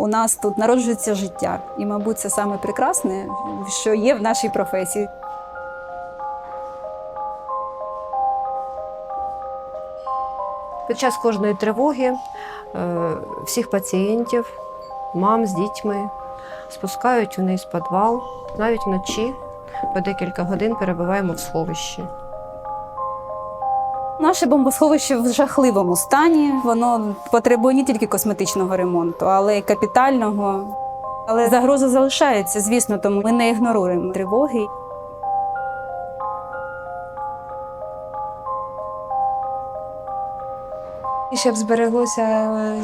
у нас тут народжується життя. І, мабуть, це саме прекрасне, що є в нашій професії. Під час кожної тривоги е, всіх пацієнтів, мам з дітьми спускають вниз підвал. Навіть вночі по декілька годин перебуваємо в сховищі. Наше бомбосховище в жахливому стані. Воно потребує не тільки косметичного ремонту, але й капітального. Але загроза залишається, звісно, тому ми не ігноруємо тривоги. І щоб збереглося е,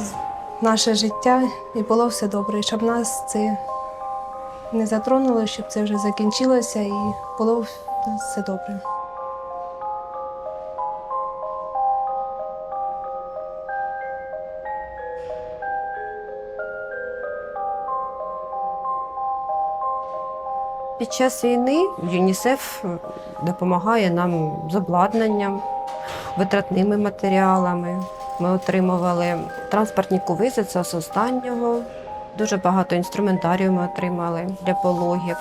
наше життя і було все добре, і щоб нас це не затронуло, щоб це вже закінчилося і було все добре. Під час війни ЮНІСЕФ допомагає нам з обладнанням, витратними матеріалами. Ми отримували транспортні кувизи, це з останнього. Дуже багато інструментарію ми отримали для пологів.